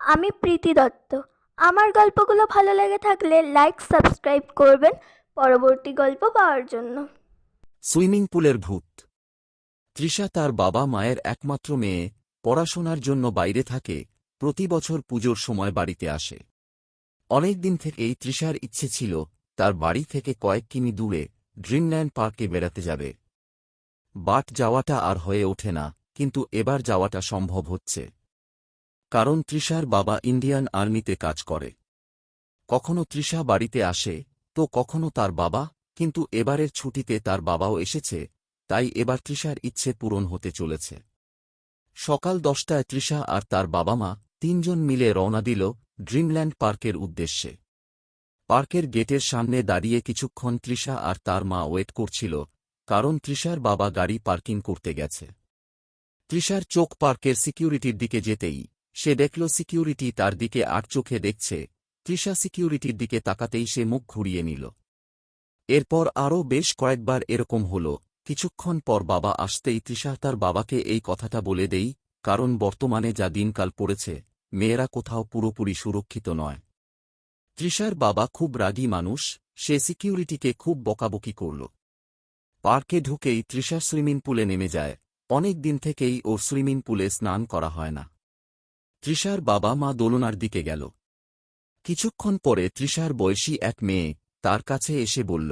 আমি প্রীতি দত্ত। আমার গল্পগুলো ভালো লেগে থাকলে লাইক সাবস্ক্রাইব করবেন। পরবর্তী গল্প পাওয়ার জন্য। সুইমিং পুলের ভূত। তৃষা তার বাবা মায়ের একমাত্র মেয়ে, পড়াশোনার জন্য বাইরে থাকে, প্রতি বছর পুজোর সময় বাড়িতে আসে। অনেক দিন থেকেই তৃষার ইচ্ছে ছিল, তার বাড়ি থেকে কয়েক কিমি দূরে ড্রিমল্যান্ড পার্কে বেড়াতে যাবে। বাট যাওয়াটা আর হয়ে ওঠে না, কিন্তু এবার যাওয়াটা সম্ভব হচ্ছে। কারণ তৃষার বাবা ইন্ডিয়ান আর্মিতে কাজ করে। কখনো তৃষা বাড়িতে আসে, তো কখনো তার বাবা, কিন্তু এবারের ছুটিতে তার বাবাও এসেছে, তাই এবার তৃষার ইচ্ছে পূরণ হতে চলেছে। সকাল দশটায় তৃষা আর তার বাবা মা তিনজন মিলে রওনা দিল ড্রিমল্যান্ড পার্কের উদ্দেশ্যে। পার্কের গেটের সামনে দাঁড়িয়ে কিছুক্ষণ তৃষা আর তার মা ওয়েট করছিল, কারণ তৃষার বাবা গাড়ি পার্কিং করতে গেছে। তৃষার চোখ পার্কের সিকিউরিটির দিকে যেতেই সে দেখল সিকিউরিটি তার দিকে আট চোখে দেখছে। তৃষা সিকিউরিটির দিকে তাকাতেই সে মুখ ঘুরিয়ে নিল। এরপর আরও বেশ কয়েকবার এরকম হল। কিছুক্ষণ পর বাবা আসতেই তৃষা তার বাবাকে এই কথাটা বলে দেই, কারণ বর্তমানে যা দিনকাল পড়েছে, মেয়েরা কোথাও পুরোপুরি সুরক্ষিত নয়। তৃষার বাবা খুব রাগী মানুষ, সে সিকিউরিটিকে খুব বকাবকি করল। পার্কে ঢুকেই তৃষা সুইমিং পুলে নেমে যায়। অনেক দিন থেকেই ওর সুইমিং পুলে স্নান করা হয় না। তৃষার বাবা মা দোলনার দিকে গেল। কিছুক্ষণ পরে তৃষার বয়সী এক মেয়ে তার কাছে এসে বলল,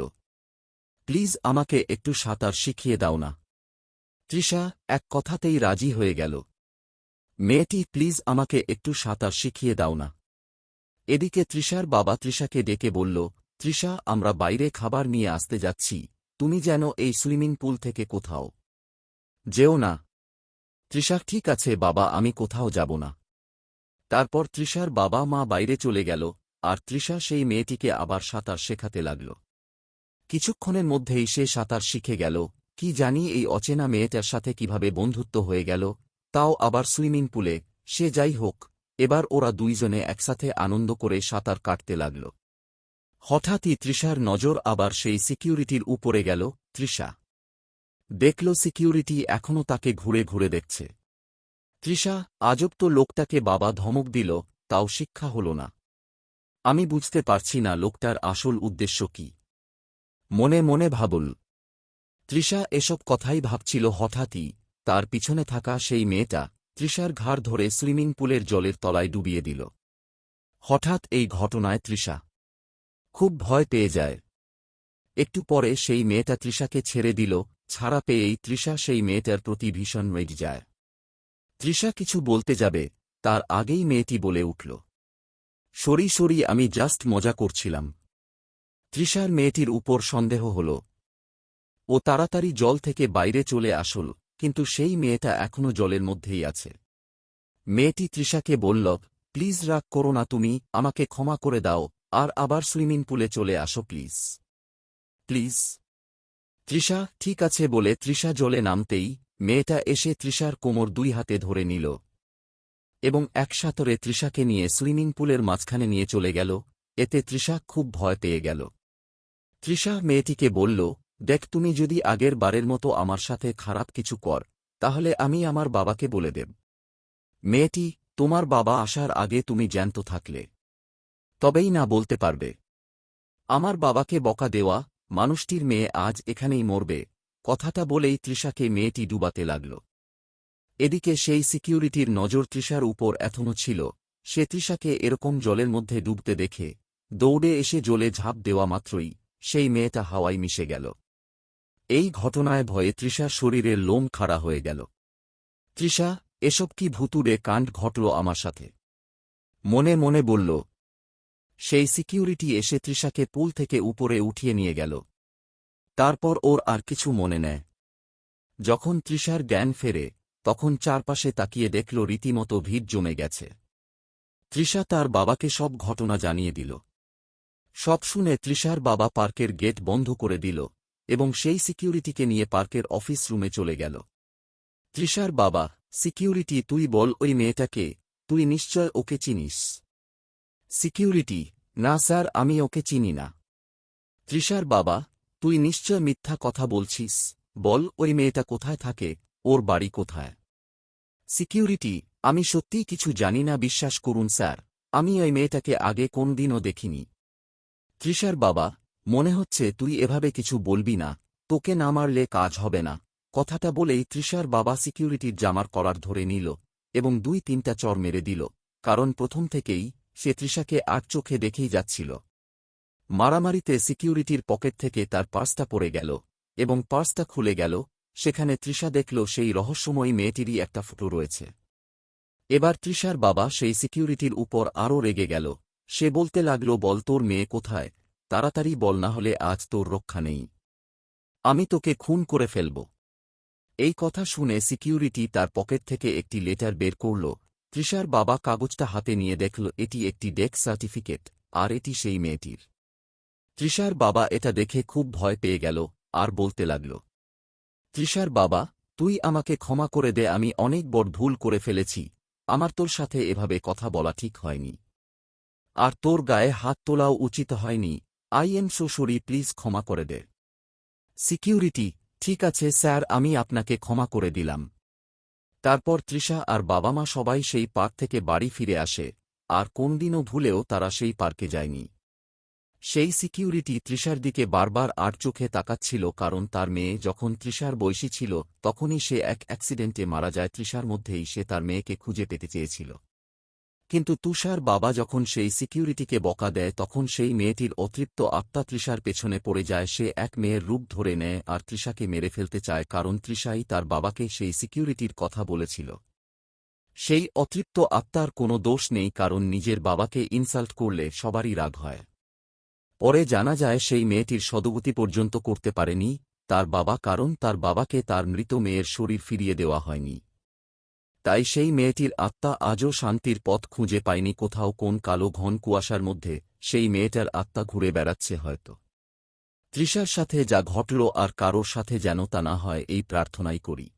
প্লিজ আমাকে একটু সাঁতার শিখিয়ে দাও না। তৃষা এক কথাতেই রাজি হয়ে গেল, মেয়েটি প্লিজ আমাকে একটু সাঁতার শিখিয়ে দাও না। এদিকে তৃষার বাবা তৃষাকে ডেকে বলল, তৃষা, আমরা বাইরে খাবার নিয়ে আসতে যাচ্ছি। তুমি যেন এই সুইমিং পুল থেকে কোথাও যেও না। তৃষা, ঠিক আছে বাবা, আমি কোথাও যাব না। তারপর তৃষার বাবা মা বাইরে চলে গেল, আর তৃষা সেই মেয়েটিকে আবার সাঁতার শেখাতে লাগল। কিছুক্ষণের মধ্যেই সে সাঁতার শিখে গেল, কি জানি এই অচেনা মেয়েটার সাথে কীভাবে বন্ধুত্ব হয়ে গেল, তাও আবার সুইমিং পুলে, সে যাই হোক, এবার ওরা দুইজনে একসাথে আনন্দ করে সাঁতার কাটতে লাগল। হঠাৎই তৃষার নজর আবার সেই সিকিউরিটির উপরে গেল, তৃষা। দেখল সিকিউরিটি এখনও তাকে ঘুরে ঘুরে দেখছে। তৃষা, আজব তো লোকটাকে বাবা ধমক দিল, তাও শিক্ষা হল না। আমি বুঝতে পারছি না লোকটার আসল উদ্দেশ্য কি। মনে মনে ভাবল, তৃষা এসব কথাই ভাবছিল হঠাৎই, তার পিছনে থাকা সেই মেয়েটা তৃষার ঘাড় ধরে সুইমিং পুলের জলের তলায় ডুবিয়ে দিল। হঠাৎ এই ঘটনায় তৃষা খুব ভয় পেয়ে যায়। একটু পরে সেই মেয়েটা তৃষাকে ছেড়ে দিল, ছাড়া পেয়েই তৃষা সেই মেয়েটার প্রতি ভীষণ রেগে যায়। তৃষা কিছু বলতে যাবে, তার আগেই মেয়েটি বলে উঠল। সরি সরি, আমি জাস্ট মজা করছিলাম। তৃষার মেয়েটির উপর সন্দেহ হল। ও তাড়াতাড়ি জল থেকে বাইরে চলে আসল, কিন্তু সেই মেয়েটা এখনও জলের মধ্যেই আছে। মেয়েটি তৃষাকে বলল, প্লিজ রাগ করো না তুমি, আমাকে ক্ষমা করে দাও, আর আবার সুইমিং পুলে চলে আসো, প্লিজ। প্লিজ। তৃষা, ঠিক আছে বলে তৃষা জলে নামতেই মেয়েটা এসে তৃষার কোমর দুই হাতে ধরে নিল এবং একসাথরে তৃষাকে নিয়ে সুইমিং পুলের মাঝখানে নিয়ে চলে গেল। এতে তৃষা খুব ভয় পেয়ে গেল। তৃষা মেয়েটিকে বলল, দেখ, তুমি যদি আগের বারের মতো আমার সাথে খারাপ কিছু কর, তাহলে আমি আমার বাবাকে বলে দেব। মেয়েটি, তোমার বাবা আসার আগে তুমি জ্যান্ত থাকলে। তবেই না বলতে পারবে। আমার বাবাকে বকা দেওয়া, মানুষটির মেয়ে আজ এখানেই মরবে। কথাটা বলেই তৃষাকে মেয়েটি ডুবাতে লাগল। এদিকে সেই সিকিউরিটির নজর তৃষার উপর এখনও ছিল, সে তৃষাকে এরকম জলের মধ্যে ডুবতে দেখে, দৌড়ে এসে জলে ঝাঁপ দেওয়া মাত্রই সেই মেয়েটা হাওয়ায় মিশে গেল। এই ঘটনায় ভয়ে তৃষার শরীরের লোম খাড়া হয়ে গেল। তৃষা, এসব কি ভুতুরে কাণ্ড ঘটল আমার সাথে? মনে মনে বলল, সেই সিকিউরিটি এসে তৃষাকে পুল থেকে উপরে উঠিয়ে নিয়ে গেল। তারপর ওর আর কিছু মনে নেয়। যখন তৃষার জ্ঞান ফেরে, তখন চারপাশে তাকিয়ে দেখল রীতিমতো ভিড় জমে গেছে। তৃষা তার বাবাকে সব ঘটনা জানিয়ে দিল। সব শুনে তৃষার বাবা পার্কের গেট বন্ধ করে দিল এবং সেই সিকিউরিটিকে নিয়ে পার্কের অফিস রুমে চলে গেল। তৃষার বাবা, সিকিউরিটি, তুই বল ওই মেয়েটাকে তুই নিশ্চয় ওকে চিনিস? সিকিউরিটি? না স্যার, আমি ওকে চিনি না। তৃষার বাবা তুই নিশ্চয় মিথ্যা কথা বলছিস। বল, ওই মেয়েটা কোথায় থাকে? ওর বাড়ি কোথায়? সিকিউরিটি, আমি সত্যিই কিছু জানি না, বিশ্বাস করুন স্যার, আমি ওই মেয়েটাকে আগে কোনদিনও দেখিনি। তৃষার বাবা, মনে হচ্ছে তুই এভাবে কিছু বলবি না, তোকে না মারলে কাজ হবে না। কথাটা বলেই তৃষার বাবা সিকিউরিটির জামার করার ধরে নিল এবং দুই তিনটা চর মেরে দিল, কারণ প্রথম থেকেই সে তৃষাকে আট চোখে দেখেই যাচ্ছিল। মারামারিতে সিকিউরিটির পকেট থেকে তার পার্সটা পড়ে গেল এবং পার্সটা খুলে গেল, সেখানে তৃষা দেখল সেই রহস্যময়ী মেয়েটিরই একটা ফটো রয়েছে। এবার তৃষার বাবা সেই সিকিউরিটির উপর আরও রেগে গেল। সে বলতে লাগল, বল, তোর মেয়ে কোথায়? তাড়াতাড়ি বল, না হলে আজ তোর রক্ষা নেই। আমি তোকে খুন করে ফেলব। এই কথা শুনে সিকিউরিটি তার পকেট থেকে একটি লেটার বের করল। তৃষার বাবা কাগজটা হাতে নিয়ে দেখল, এটি একটি ডেক সার্টিফিকেট, আর এটি সেই মেয়েটির। তৃষার বাবা এটা দেখে খুব ভয় পেয়ে গেল আর বলতে লাগল, তৃষার বাবা, তুই আমাকে ক্ষমা করে দে, আমি অনেক বড় ভুল করে ফেলেছি। আমার তোর সাথে এভাবে কথা বলা ঠিক হয়নি। আর তোর গায়ে হাত তোলাও উচিত হয়নি। I am so sorry, please ক্ষমা করে দে। সিকিউরিটি, ঠিক আছে স্যার, আমি আপনাকে ক্ষমা করে দিলাম। তারপর তৃষা আর বাবা মা সবাই সেই পার্ক থেকে বাড়ি ফিরে আসে। আর কোনদিনও ভুলেও তারা সেই পার্কে যায়নি। সেই সিকিউরিটি তৃষার দিকে বারবার আর চোখে তাকাচ্ছিল কারণ তার মেয়ে যখন তৃষার বয়সী ছিল, তখনই সে এক অ্যাক্সিডেন্টে মারা যায়। তৃষার মধ্যেই সে তার মেয়েকে খুঁজে পেতে চেয়েছিল। কিন্তু তুষার বাবা যখন সেই সিকিউরিটিকে বকা দেয়, তখন সেই মেয়েটির অতৃপ্ত আত্মা তৃষার পেছনে পড়ে যায়। সে এক মেয়ের রূপ ধরে নেয় আর তৃষাকে মেরে ফেলতে চায় কারণ তৃষাই তার বাবাকে সেই সিকিউরিটির কথা বলেছিল। সেই অতৃপ্ত আত্মার কোনো দোষ নেই কারণ নিজের বাবাকে ইনসাল্ট করলে সবারই রাগ হয়। পরে জানা যায় সেই মেয়েটির সদগতি পর্যন্ত করতে পারেনি, তার বাবা কারণ তার বাবাকে তার মৃত মেয়ের শরীর ফিরিয়ে দেওয়া হয়নি। তাই সেই মেয়েটির আত্মা আজও শান্তির পথ খুঁজে পায়নি কোথাও কোন কালো ঘন কুয়াশার মধ্যে, সেই মেয়েটার আত্মা ঘুরে বেড়াচ্ছে হয়তো। তৃষার সাথে যা ঘটল আর কারোর সাথে যেন তা না হয়, এই প্রার্থনাই করি।